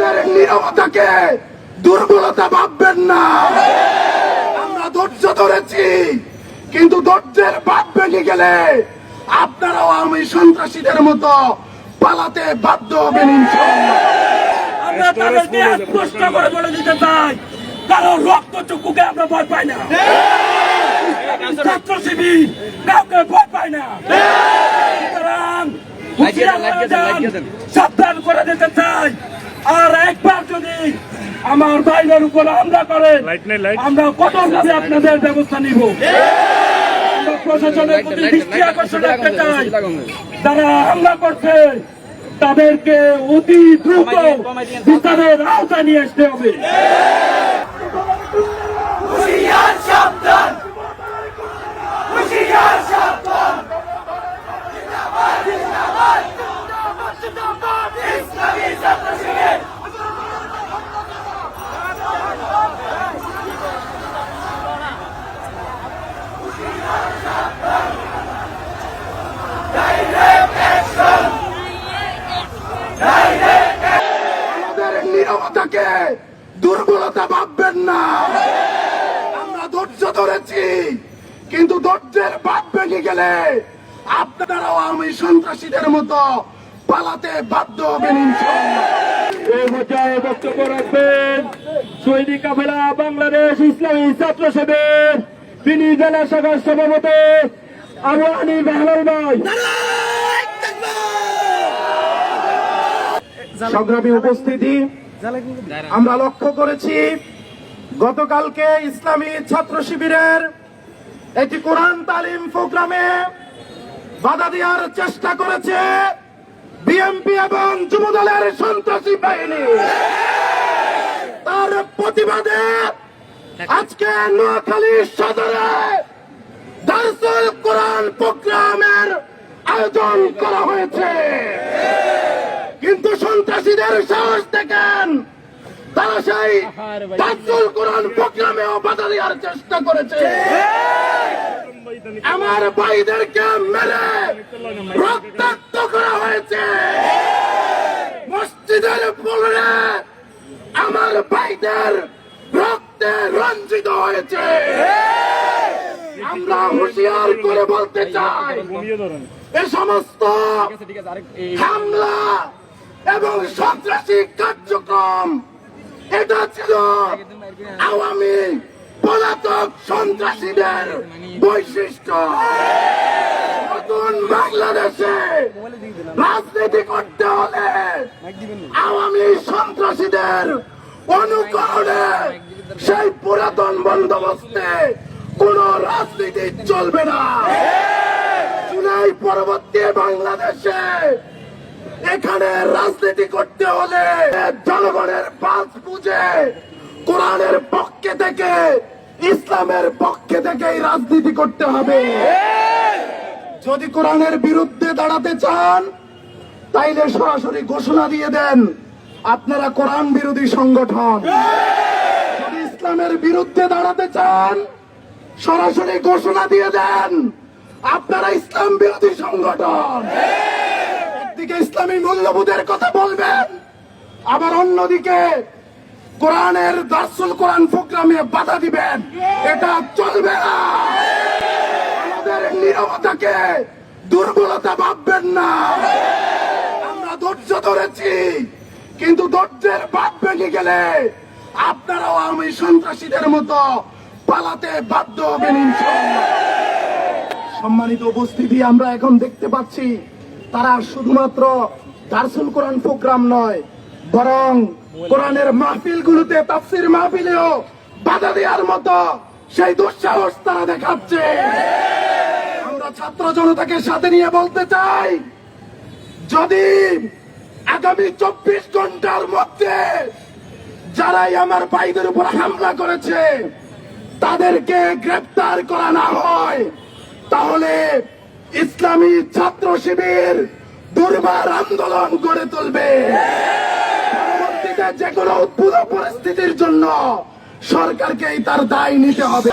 আমাদের নিরবতাকে দুর্বলতা ভাববেন না। আমরা ধৈর্য ধরেছি কিন্তু ধৈর্যের বাদ ভেঙে গেলে আপনারাও আমি সন্ত্রাসীদের মতো পালাতে বাধ্য হবেন আমরা তাদেরকে স্পষ্ট করে বলে দিতে চাই কারও রক্ত চুকুকে আমরা ভয় পাই না। ছাত্র শিবির কাউকে ভয় পাই না। সুতরাং সাবধান করে দিতে চাই। আর একবার যদি আমার বাইরের উপর হামলা করে আমরা কঠোরভাবে আপনাদের ব্যবস্থা নিব। আমরা প্রশাসনের প্রতি দৃষ্টি আকর্ষণ রাখতে চাই। যারা হামলা করছে তাদেরকে অতি দ্রুত বিচারের আওতায় নিয়ে আসতে হবে আমাদের নিরবতাকে দুর্বলতা ভাববেন না আমরা ধৈর্য ধরেছি কিন্তু ধৈর্যের বাদ ভেঙে গেলে আপনারাও আমি সন্ত্রাসীদের মতো পালাতে বাধ্য হবেন বক্তব্য রাখবেন সৈনিক কাফেলা বাংলাদেশ ইসলামী ছাত্র শিবির তিনি জেলা শাখার সভাপতি আবু বেহলাল ভাই। সংগ্রামী উপস্থিতি আমরা লক্ষ্য করেছি গতকালকে ইসলামী ছাত্র শিবিরের একটি কোরআন তালিম প্রোগ্রামে বাধা দেওয়ার চেষ্টা করেছে বিএমপি এবং যুবদলের সন্ত্রাসী বাহিনী। তার প্রতিবাদে আজকে নোয়াখালী সদরে দারসুল কোরআন প্রোগ্রামের আয়োজন করা হয়েছে। কিন্তু সন্ত্রাসীদের সাহস দেখেন তারা সেই তাজুল কোরআন প্রোগ্রামেও বাধা দেওয়ার চেষ্টা করেছে। আমার ভাইদেরকে মেরে রক্তাক্ত করা হয়েছে। মসজিদের বলরে আমার ভাইদের রক্তে রঞ্জিত হয়েছে। আমরা হুঁশিয়ার করে বলতে চাই এ সমস্ত হামলা এবং সন্ত্রাসী কার্যক্রম এটা ছিল আওয়ামী পলাতক সন্ত্রাসীদের বৈশিষ্ট্য। নতুন বাংলাদেশে রাজনীতি করতে হলে আওয়ামী সন্ত্রাসীদের অনুকরণে সেই পুরাতন বন্দোবস্তে কোন রাজনীতি চলবে না। জুলাই পরবর্তী বাংলাদেশে এখানে রাজনীতি করতে হলে জনগণের পাঁচ বুঝে কোরআনের পক্ষে থেকে, ইসলামের পক্ষে থেকেই রাজনীতি করতে হবে। যদি কোরআনের বিরুদ্ধে দাঁড়াতে চান, তাইলে সরাসরি ঘোষণা দিয়ে দেন, আপনারা কোরআন বিরোধী সংগঠন। যদি ইসলামের বিরুদ্ধে দাঁড়াতে চান, সরাসরি ঘোষণা দিয়ে দেন, আপনারা ইসলাম বিরোধী সংগঠন। একদিকে ইসলামী মূল্যবোধের কথা বলবেন, আবার অন্যদিকে কোরআনের দার্সুল কোরআন প্রোগ্রামে বাধা দিবেন। এটা চলবে না। আমাদের নিরবতাকে দুর্বলতা ভাববেন না। আমরা ধৈর্য ধরেছি, কিন্তু ধৈর্যের বাদ ভেঙে গেলে আপনারাও আমি সন্ত্রাসীদের মতো পালাতে বাধ্য হবেন সম্মানিত উপস্থিতি, আমরা এখন দেখতে পাচ্ছি তারা শুধুমাত্র দার্সুল কোরআন প্রোগ্রাম নয়, বরং কোরআনের মাহফিল গুলোতে তাফসির মাহফিলেও বাধা দেওয়ার মতো সেই দুঃসাহস তারা দেখাচ্ছে। আমরা ছাত্র জনতাকে সাথে নিয়ে বলতে চাই, যদি আগামী চব্বিশ ঘণ্টার মধ্যে যারাই আমার ভাইদের উপর হামলা করেছে, তাদেরকে গ্রেপ্তার করা না হয়, তাহলে ইসলামী ছাত্র শিবির দুর্বার আন্দোলন গড়ে তুলবে। যে কোনো উদ্ভূত পরিস্থিতির জন্য সরকারকেই তার দায় নিতে হবে।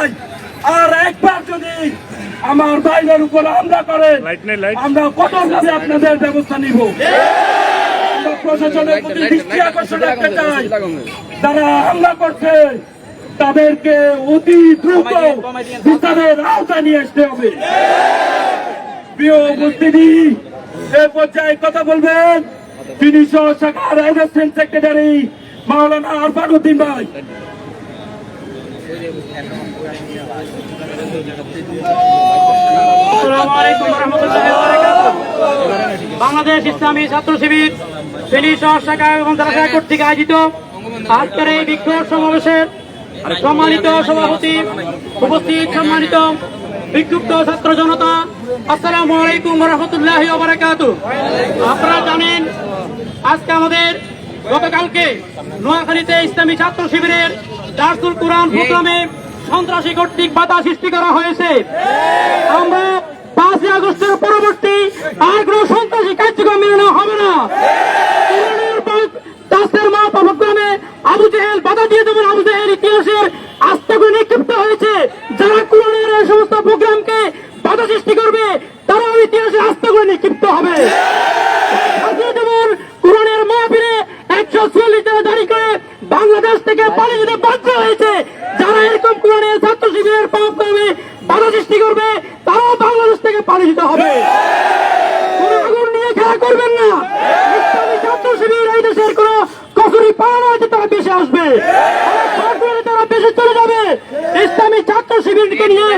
চাই আর একবার যদি আমার বাইরের উপর হামলা করে আমরা কঠোরভাবে আপনাদের ব্যবস্থা নিব। প্রশাসনের প্রতি দৃষ্টি আকর্ষণ রাখতে চাই। যারা হামলা করছে তাদেরকে অতি দ্রুত বিচারের আওতায় নিয়ে আসতে হবে। প্রিয় উপস্থিতি এ পর্যায়ে কথা বলবেন তিনি সহ শাখার সেক্রেটারি মাওলানা আরফান উদ্দিন ভাই। বাংলাদেশ ইসলামী ছাত্র শিবির, ফেনী শহর শাখা এবং জেলা কর্তৃক আয়োজিত আজকের এই বিক্ষোভ সমাবেশের সম্মানিত সভাপতি উপস্থিত, সম্মানিত বিক্ষুব্ধ ছাত্র জনতা, আসসালামু আলাইকুম রহমতুল্লাহি। আপনারা জানেন, আজকে আমাদের গতকালকে নোয়াখালীতে ইসলামী ছাত্র শিবিরের দার্সুল কোরআন প্রোগ্রামে সন্ত্রাসী কর্তৃক বাধা সৃষ্টি করা হয়েছে। আমরা পাঁচই আগস্টের পরবর্তী আর কোনো সন্ত্রাসী কার্যক্রম মেনে নেওয়া হবে না। দাসের মা প্রোগ্রামে আবু জেহেল বাধা দিয়ে যেমন আবু জেহেল ইতিহাসের আস্থা করে নিক্ষিপ্ত হয়েছে। যারা কোরআনের এই সমস্ত প্রোগ্রামকে বাধা সৃষ্টি করবে তারাও ইতিহাসে আস্থা করে নিক্ষিপ্ত হবে। যেমন কোরআনের মাহফিলে একশো চল্লিশ জনে দাঁড়ি করে বাংলাদেশ থেকে পালিয়ে যেতে বাধ্য হয়েছে, যারা এরকম কোরআনের ছাত্র শিবিরের পাপ করবে, বাধা সৃষ্টি করবে, তারাও বাংলাদেশ থেকে পালিয়ে যেতে হবে। আগুন নিয়ে খেলা করবেন না। ছাত্র শিবির এই দেশের কোন কসুরি পাওয়া হয়তো তারা বেশি আসবে। তারা বেশি চলে যাবে। ইসলামী ছাত্র শিবিরকে নিয়ে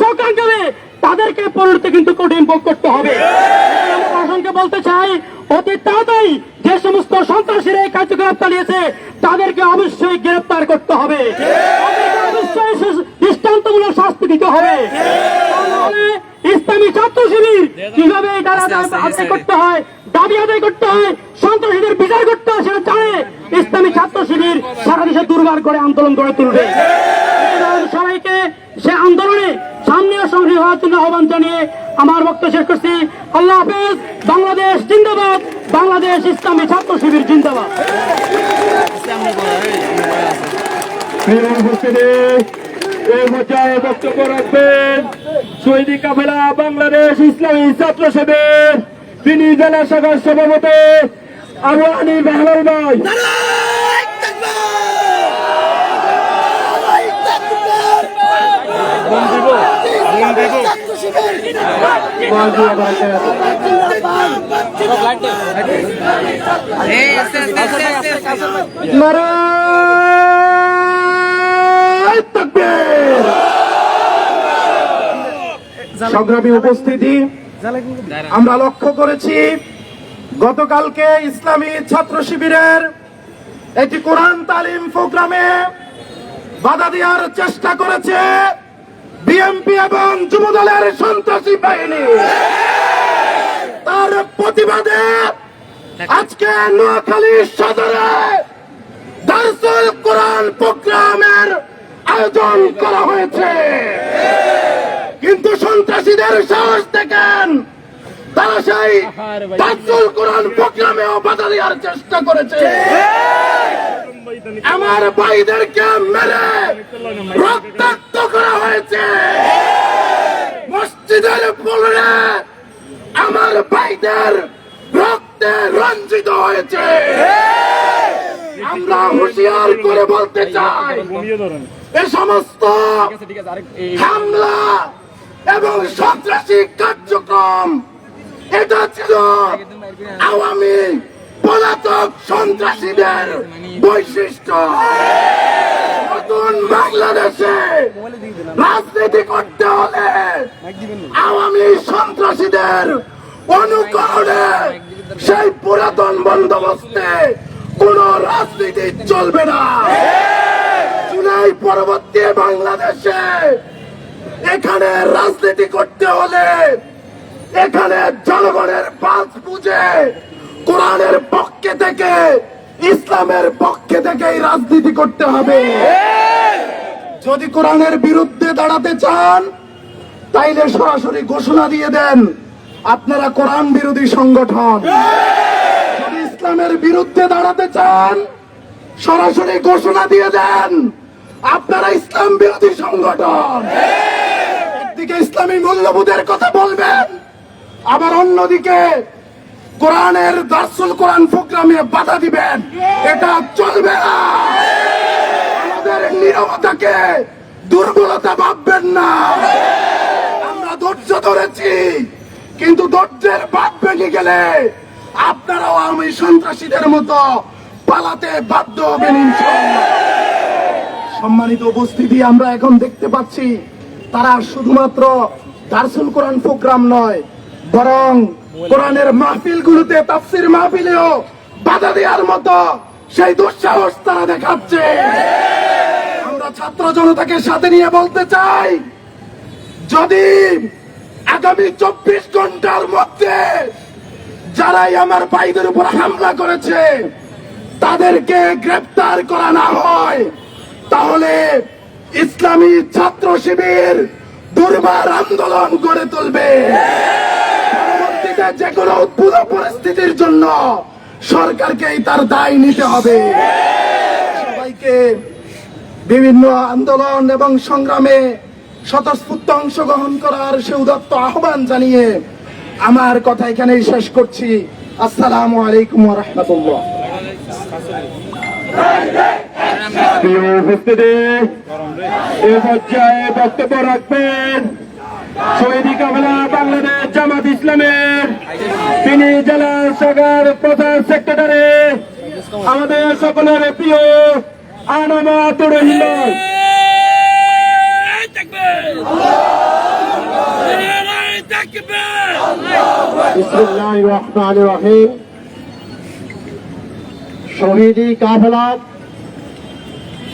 চক্রান্ত করবে তাদেরকে পরিণতি কিন্তু কঠিন ভোগ করতে হবে। প্রশাসনকে বলতে চাই অতি তাড়াতাড়ি যে সমস্ত সন্ত্রাসীরা এই কার্যকলাপ চালিয়েছে তাদেরকে অবশ্যই গ্রেপ্তার করতে হবে। অবশ্যই দৃষ্টান্তমূলক শাস্তি দিতে হবে। ইসলামী ছাত্র শিবির কীভাবে দ্বারা আদায় করতে হয় দাবি আদায় করতে হয় সন্ত্রাসীদের বিচার করতে হয় সেটা জানে ইসলামী ছাত্র শিবির সারা দেশে দুর্বার করে আন্দোলন গড়ে তুলবে। সবাইকে সে আন্দোলনে সামনে সঙ্গে হওয়ার জন্য আহ্বান জানিয়ে আমার বক্তব্য শেষ করছি। আল্লাহ হাফেজ, বাংলাদেশ জিন্দাবাদ, বাংলাদেশ ইসলামী ছাত্র শিবির জিন্দাবাদ। তিনি জেলা শাখার সভাপতি আরোয়ানি বেহলাল ভাই। সংগ্রামী উপস্থিতি আমরা লক্ষ্য করেছি গতকালকে ইসলামী ছাত্র শিবিরের একটি কোরআন তালিম প্রোগ্রামে বাধা দেওয়ার চেষ্টা করেছে। বিএমপি এবং যুবদলের সন্ত্রাসী বাহিনী। তার প্রতিবাদে আজকে নোয়াখালী সদরে দারসুল কোরআন প্রোগ্রামের আয়োজন করা হয়েছে। কিন্তু সন্ত্রাসীদের সাহস দেখেন তারা সেই দারসুল কোরআন প্রোগ্রামেও বাধা দেওয়ার চেষ্টা করেছে। আমার ভাইদেরকে মেরে রক্তাক্ত করা হয়েছে। মসজিদের বলরে আমার ভাইদের রক্তে রঞ্জিত হয়েছে। আমরা হুঁশিয়ার করে বলতে চাই, এ সমস্ত হামলা এবং সন্ত্রাসী কার্যক্রম, এটা ছিল আওয়ামী পলাতক সন্ত্রাসীদের বৈশিষ্ট্য। নতুন বাংলাদেশে রাজনীতি করতে হলে আওয়ামী সন্ত্রাসীদের অনুকরণে সেই পুরাতন বন্দোবস্তে কোন রাজনীতি চলবে না। জুলাই পরবর্তী বাংলাদেশে এখানে রাজনীতি করতে হলে এখানে জনগণের পাঁচ বুঝে কোরআনের পক্ষে থেকে, ইসলামের পক্ষে থেকেই রাজনীতি করতে হবে। যদি কোরআনের বিরুদ্ধে দাঁড়াতে চান, তাইলে সরাসরি ঘোষণা দিয়ে দেন, আপনারা কোরআন বিরোধী সংগঠন। যদি ইসলামের বিরুদ্ধে দাঁড়াতে চান, সরাসরি ঘোষণা দিয়ে দেন, আপনারা ইসলাম বিরোধী সংগঠন। একদিকে ইসলামী মূল্যবোধের কথা বলবেন, আবার অন্যদিকে কোরআনের দার্সুল কোরআন প্রোগ্রামে বাধা দিবেন। এটা চলবে না। আমাদের নিরবতাকে দুর্বলতা ভাববেন না। আমরা ধৈর্য ধরেছি, কিন্তু ধৈর্যের বাদ ভেঙে গেলে আপনারাও আমি সন্ত্রাসীদের মতো পালাতে বাধ্য হবেন সম্মানিত উপস্থিতি, আমরা এখন দেখতে পাচ্ছি তারা শুধুমাত্র দার্সুল কোরআন প্রোগ্রাম নয় বরং কোরআনের মাহফিল গুলোতে তাফসির মাহফিলেও বাধা দেওয়ার মতো সেই দুঃসাহস তারা দেখাচ্ছে। আমরা ছাত্র জনতাকে সাথে নিয়ে বলতে চাই, যদি আগামী চব্বিশ ঘণ্টার মধ্যে যারাই আমার ভাইদের উপর হামলা করেছে, তাদেরকে গ্রেপ্তার করা না হয়, তাহলে ইসলামী ছাত্র শিবির দুর্বার আন্দোলন গড়ে তুলবে। পরবর্তীতে যে কোনো উদ্ভূত পরিস্থিতির জন্য সরকারকেই তার দায় নিতে হবে। সবাইকে বিভিন্ন আন্দোলন এবং সংগ্রামে স্বতঃস্ফূর্ত অংশগ্রহণ করার সে উদত্ত আহ্বান জানিয়ে আমার কথা এখানেই শেষ করছি। আসসালামু আলাইকুম রহমতুল্লাহ। প্রিয় উপস্থিতি, এ পর্যায়ে বক্তব্য রাখবেন শহীদি কাফেলা বাংলাদেশ জামাত ইসলামের। তিনি জেলা শাখার প্রধান সেক্রেটারি। আমাদের সকলের প্রিয় রহমানির রহিম শহীদি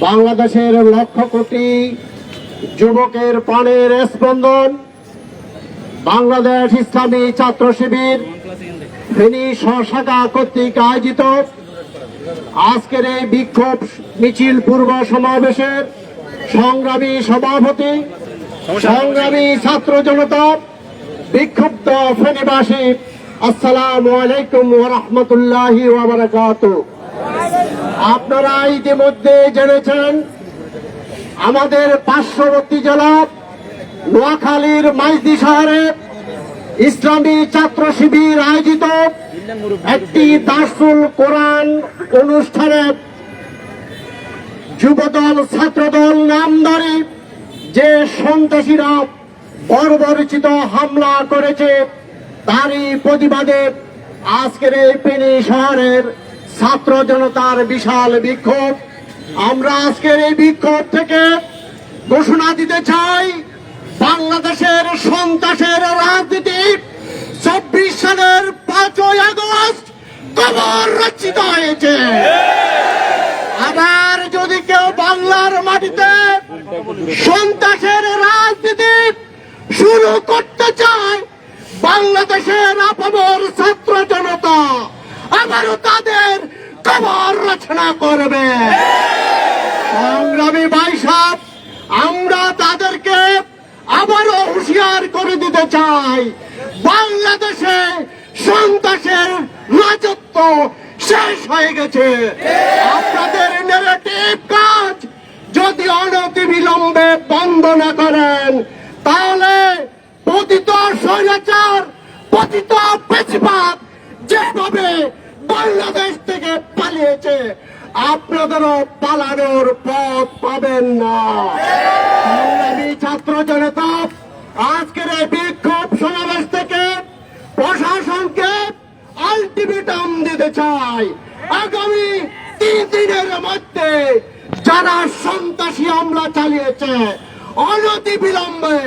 বাংলাদেশের লক্ষ কোটি যুবকের প্রাণের স্পন্দন। বাংলাদেশ ইসলামী ছাত্র শিবির ফেনী শাখা কর্তৃক আয়োজিত আজকের এই বিক্ষোভ মিছিল পূর্ব সমাবেশের সংগ্রামী সভাপতি সংগ্রামী ছাত্র জনতা বিক্ষুব্ধ ফেনীবাসী আসসালামু আলাইকুম রহমতুল্লাহি আপনারা ইতিমধ্যে জেনেছেন আমাদের পার্শ্ববর্তী জেলা নোয়াখালীর মাইজদি শহরে ইসলামী ছাত্র শিবির আয়োজিত একটি দার্সুল কোরআন অনুষ্ঠানে যুবদল, ছাত্রদল নামদারি যে সন্ত্রাসীরা বর্বরচিত হামলা করেছে, তারই প্রতিবাদে আজকের এই পেনি শহরের ছাত্র জনতার বিশাল বিক্ষোভ। আমরা আজকের এই বিক্ষোভ থেকে ঘোষণা দিতে চাই বাংলাদেশের সন্ত্রাসের রাজনীতি চব্বিশ সালের পাঁচই আগস্ট কবর রচিত হয়েছে। আবার যদি কেউ বাংলার মাটিতে সন্ত্রাসের রাজনীতি শুরু করতে চায়, বাংলাদেশের আপামর ছাত্র জনতা আবারও তাদের কবর রচনা করবে। সংগ্রামী বাইসাব আমরা তাদেরকে আবারও হুঁশিয়ার করে দিতে চাই। বাংলাদেশে সন্ত্রাসের রাজত্ব শেষ হয়ে গেছে। আপনাদের নেগেটিভ কাজ, যদি অনতি বিলম্বে বন্ধ না করেন, তাহলে পতিত স্বৈরাচার, পতিত বেশিরভাগ যেভাবে বাংলাদেশ থেকে পালিয়েছে আপনাদেরও পালানোর পথ পাবেন না। ছাত্র জনতা, আজকের এই বিক্ষোভ সমাবেশ থেকে প্রশাসনকে আলটিমেটাম দিতে চাই। আগামী তিন দিনের মধ্যে যারা সন্ত্রাসী হামলা চালিয়েছে, অনতি বিলম্বে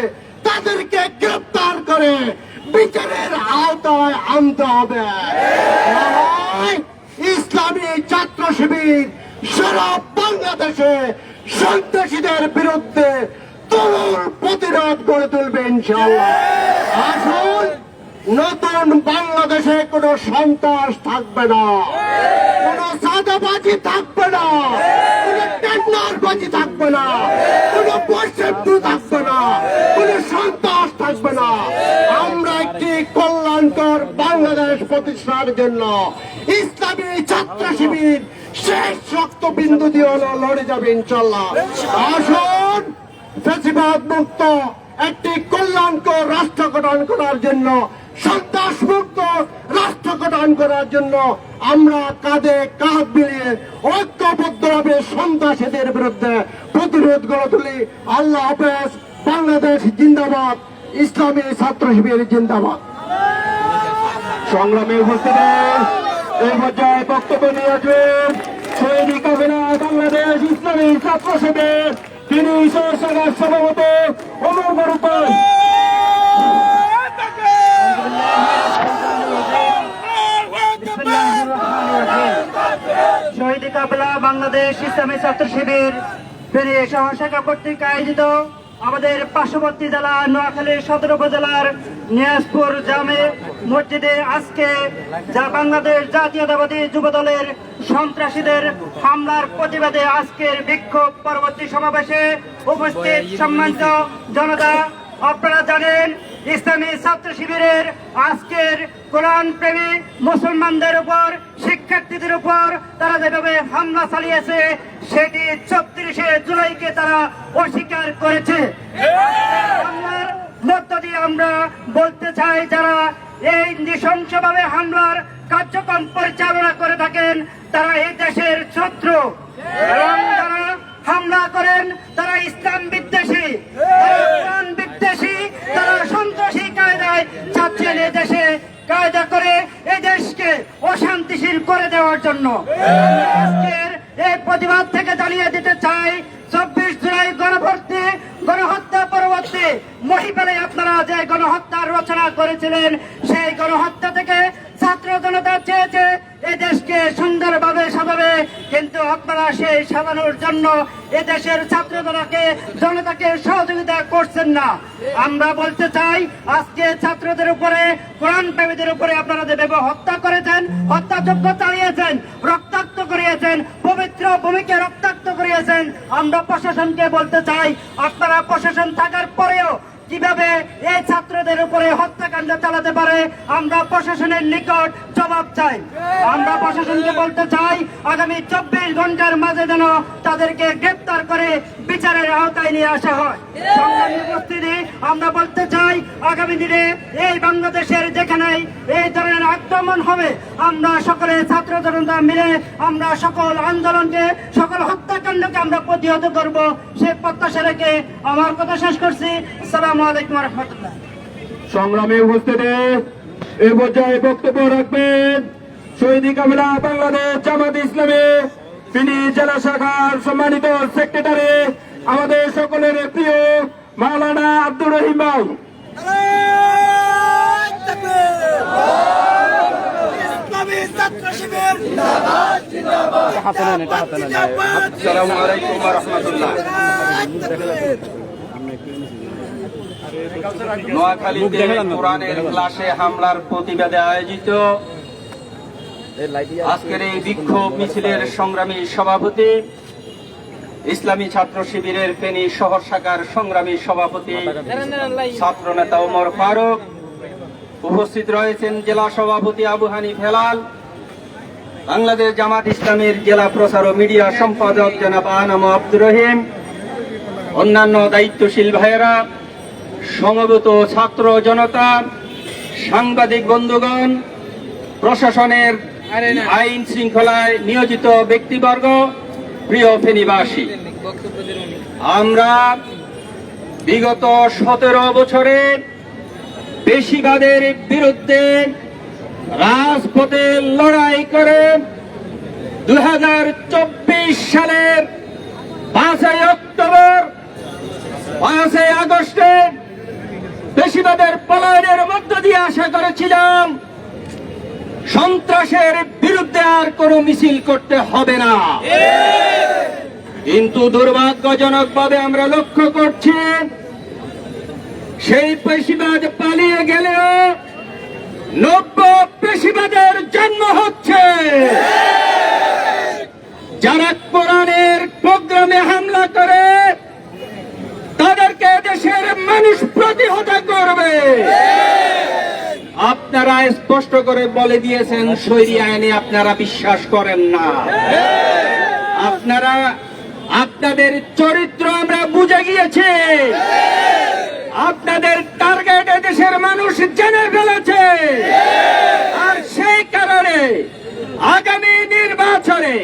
তাদেরকে গ্রেপ্তার করে বিচারের আওতায় আনতে হবে। ইসলামী ছাত্র শিবির সারা বাংলাদেশে সন্ত্রাসীদের বিরুদ্ধে তরুণ প্রতিরোধ গড়ে তুলবেন ইনশাল্লাহ আসুন নতুন বাংলাদেশে কোনো সন্ত্রাস থাকবে না। কোনো সাদাবাজি থাকবে না। কোনো টেন্ডারবাজি থাকবে না। কোনো বৈষম্য থাকবে না। কোন সন্ত্রাস থাকবে না। আমরা একটি কল্যাণকর বাংলাদেশ প্রতিষ্ঠার জন্য ইসলামী ছাত্র শিবির শেষ রক্তবিন্দু দিয়ে হলো লড়ে যাবে ইনশাল্লাহ আসুন, ফেসিবাদ মুক্ত। একটি কল্যাণকর রাষ্ট্র গঠন করার জন্য সন্ত্রাস মুক্ত রাষ্ট্র গঠন করার জন্য আমরা কাঁধে কাঁধ মিলিয়ে ঐক্যবদ্ধভাবে সন্ত্রাসীদের বিরুদ্ধে প্রতিরোধ গড়ে তুলি। আল্লাহ হাফেজ, বাংলাদেশ জিন্দাবাদ, ইসলামী ছাত্র শিবির জিন্দাবাদ। সংগ্রামে উপস্থিত, এই পর্যায়ে বক্তব্য নিয়ে আসবেন সৈনিক বাংলাদেশ ইসলামী ছাত্র শিবির, তিনি সভাপতি। অমর শহীদ কাবলা বাংলাদেশ ইসলামী ছাত্র শিবির ফেনী সহশাখা কর্তৃক আয়োজিত আমাদের পার্শ্ববর্তী জেলা নোয়াখালী সদর উপজেলার নিয়াজপুর জামে মসজিদে আজকে যা বাংলাদেশ জাতীয়তাবাদী যুব দলের সন্ত্রাসীদের হামলার প্রতিবাদে আজকের বিক্ষোভ পরবর্তী সমাবেশে উপস্থিত সম্মানিত জনতা, আপনারা জানেন ইসলামী ছাত্র শিবিরের আজকের কোরআন প্রেমী মুসলমানদের উপর, শিক্ষার্থীদের উপর তারা যেভাবে হামলা চালিয়েছে, সেটি ছত্রিশে জুলাইকে তারা অস্বীকার করেছে। হামলার মধ্য দিয়ে আমরা বলতে চাই, যারা এই নৃশংসভাবে হামলার কার্যক্রম পরিচালনা করে থাকেন, তারা এই দেশের শত্রু। এবং হামলা করেন, তারা ইসলাম বিদ্বেষী। বিদ্বেষী, তারা সন্ত্রাসী কায়দায় চাচ্ছেন এ দেশে। কায়দা করে এই দেশকে অশান্তিশীল করে দেওয়ার জন্য। আজকের এই প্রতিবাদ থেকে জানিয়ে দিতে চাই চব্বিশ জুলাই গণভর্তি গণহত্যা পরবর্তী মহিপালে আপনারা যে গণহত্যার রচনা করেছিলেন, সেই গণহত্যা থেকে ছাত্র জনতা চেয়েছে এই দেশকে সুন্দরভাবে সাজাবে। কিন্তু আপনারা সেই সাজানোর জন্য এ দেশের ছাত্র জনতাকে জনতাকে সহযোগিতা করছেন না। আমরা বলতে চাই, আজকে ছাত্রদের উপরে, কোরআন প্রেমীদের উপরে আপনারা যেভাবে হত্যা করেছেন, হত্যাযজ্ঞ চালিয়েছেন, রক্তাক্ত করিয়েছেন পবিত্র ভূমিকে রক্তাক্ত করিয়েছেন। আমরা প্রশাসনকে বলতে চাই আপনারা প্রশাসন থাকার পরেও কীভাবে এই ছাত্রদের উপরে হত্যাকাণ্ড চালাতে পারে, আমরা প্রশাসনের নিকট জবাব চাই। আমরা প্রশাসনকে বলতে চাই, আগামী চব্বিশ ঘণ্টার মাঝে যেন তাদেরকে গ্রেপ্তার করে বিচারের আওতায় নিয়ে আসা হয়। উপস্থিতি, আমরা বলতে চাই, আগামী দিনে এই বাংলাদেশের যেখানেই এই ধরনের আক্রমণ হবে, আমরা সকলে ছাত্র জনতা মিলে আমরা সকল আন্দোলনকে, সকল হত্যাকাণ্ডকে আমরা প্রতিহত করব। সে প্রত্যাশা রেখে আমার কথা শেষ করছি। আসসালামু আলাইকুম রহমতুল্লাহ। সংগ্রামে উপস্থিত এই পর্যায়ে বক্তব্য রাখবেন শহীদ কামিলা বাংলাদেশ জামাত ইসলামী তিনি জেলা শাখার সম্মানিত সেক্রেটারি আমাদের সকলের প্রিয় মাওলানা আব্দুর রহিম ভাই। আসসালামু আলাইকুম ওয়া রাহমাতুল্লাহ নোয়াখালীতে কোরআনের ক্লাসে হামলার প্রতিবাদে আয়োজিত আজকের এই বিক্ষোভ মিছিলের সংগ্রামী সভাপতি ইসলামী ছাত্র শিবিরের ফেনী শহর শাখার সংগ্রামী সভাপতি ছাত্র নেতা ওমর ফারুক। উপস্থিত রয়েছেন জেলা সভাপতি আবু হানিফ হেলাল বাংলাদেশ জামাত ইসলামের জেলা প্রচার ও মিডিয়া সম্পাদক জনাব আনাম আব্দুর রহিম অন্যান্য দায়িত্বশীল ভাইয়েরা সমবেত ছাত্র জনতা সাংবাদিক বন্ধুগণ প্রশাসনের আইন শৃঙ্খলায় নিয়োজিত ব্যক্তিবর্গ প্রিয় ফেনীবাসী আমরা বিগত সতেরো বছরে বেশিবাদের বিরুদ্ধে রাজপথে লড়াই করে দু হাজার চব্বিশ সালের পাঁচই অক্টোবর, পাঁচই আগস্টে বেশিবাদের পলায়নের মধ্য দিয়ে আশা করেছিলাম, সন্ত্রাসের বিরুদ্ধে আর কোনো মিছিল করতে হবে না। কিন্তু দুর্ভাগ্যজনকভাবে আমরা লক্ষ্য করছি, সেই পেশিবাদ পালিয়ে গেলেও নব্য পেশিবাদের জন্ম হচ্ছে। যারা কোরআনের প্রোগ্রামে হামলা করে, তাদেরকে দেশের মানুষ প্রতিহত করবে। আপনারা স্পষ্ট করে বলে দিয়েছেন শৈরি আইনে আপনারা বিশ্বাস করেন না। আপনারা, আপনাদের চরিত্র আমরা বুঝে গিয়েছি। আপনাদের টার্গেট দেশের মানুষ জেনে ফেলেছে। আর সেই কারণে আগামী নির্বাচনে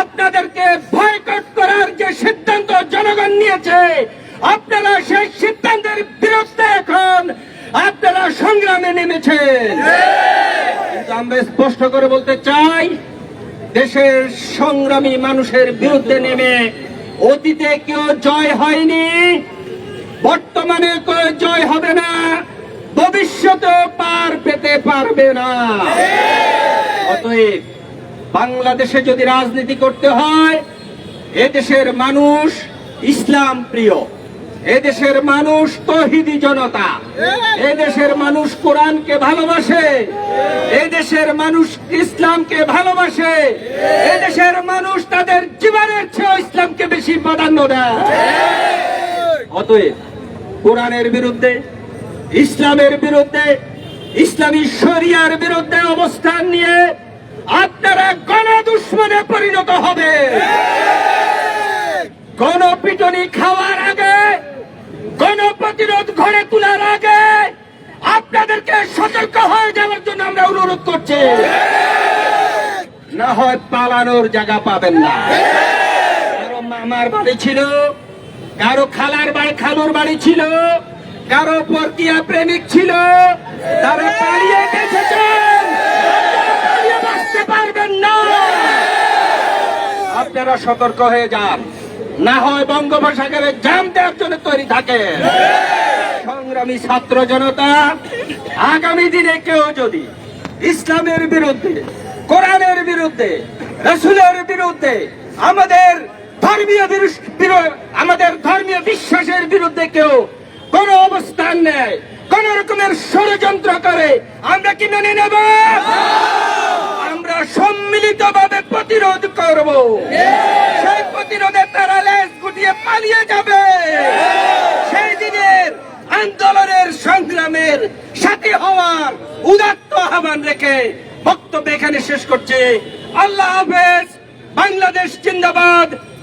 আপনাদেরকে বয়কট করার যে সিদ্ধান্ত জনগণ নিয়েছে, আপনারা সেই সিদ্ধান্তের বিরুদ্ধে এখন আপনারা সংগ্রামে নেমেছেন। আমরা স্পষ্ট করে বলতে চাই, দেশের সংগ্রামী মানুষের বিরুদ্ধে নেমে অতীতে কেউ জয় হয়নি। বর্তমানে জয় হবে না। ভবিষ্যতে পার পেতে পারবে না। অতএব বাংলাদেশে যদি রাজনীতি করতে হয় এদেশের মানুষ ইসলাম প্রিয়। এদেশের মানুষ তহিদি জনতা। এদেশের মানুষ কোরআনকে ভালোবাসে। এদেশের মানুষ ইসলামকে ভালোবাসে। এদেশের মানুষ তাদের জীবনের চেয়ে ইসলামকে বেশি প্রাধান্য দেয়। অতএব কোরআনের বিরুদ্ধে, ইসলামের বিরুদ্ধে, ইসলামী শরিয়ার বিরুদ্ধে অবস্থান নিয়ে আপনারা গণদুশ্মনে পরিণত হবে। গণপিটনি খাওয়ার আগে গণ প্রতিরোধ ঘরে তোলার আগে আপনাদেরকে সতর্ক হয়ে যাওয়ার জন্য আমরা অনুরোধ করছি। না হয় পালানোর জায়গা পাবেন না। মামার বাড়ি ছিল কারও খালার বাড়ি খালুর বাড়ি ছিল, কারও পরকিয়া প্রেমিক ছিল, তারা পালিয়ে বাঁচতে পারবেন না। আপনারা সতর্ক হয়ে যান। না হয় বঙ্গোপসাগরে জাম দেওয়ার জন্য তৈরি থাকেন সংগ্রামী ছাত্র জনতা, আগামী দিনে কেউ যদি ইসলামের বিরুদ্ধে, কোরআনের বিরুদ্ধে, রসুলের বিরুদ্ধে আমাদের আমাদের ধর্মীয় বিশ্বাসের বিরুদ্ধে কেউ কোন অবস্থান নেয়, কোন রকমের ষড়যন্ত্র করে। আমরা কি মেনে নেব? আমরা সম্মিলিত ভাবে প্রতিরোধ করব। সেই প্রতিরোধে তারা লেজ গুটিয়ে পালিয়ে যাবে। সেই দিনের আন্দোলনের সংগ্রামের সাথী হওয়ার উদাত্ত আহ্বান রেখে বক্তব্য এখানে শেষ করছে। আল্লাহ হাফেজ, বাংলাদেশ জিন্দাবাদ।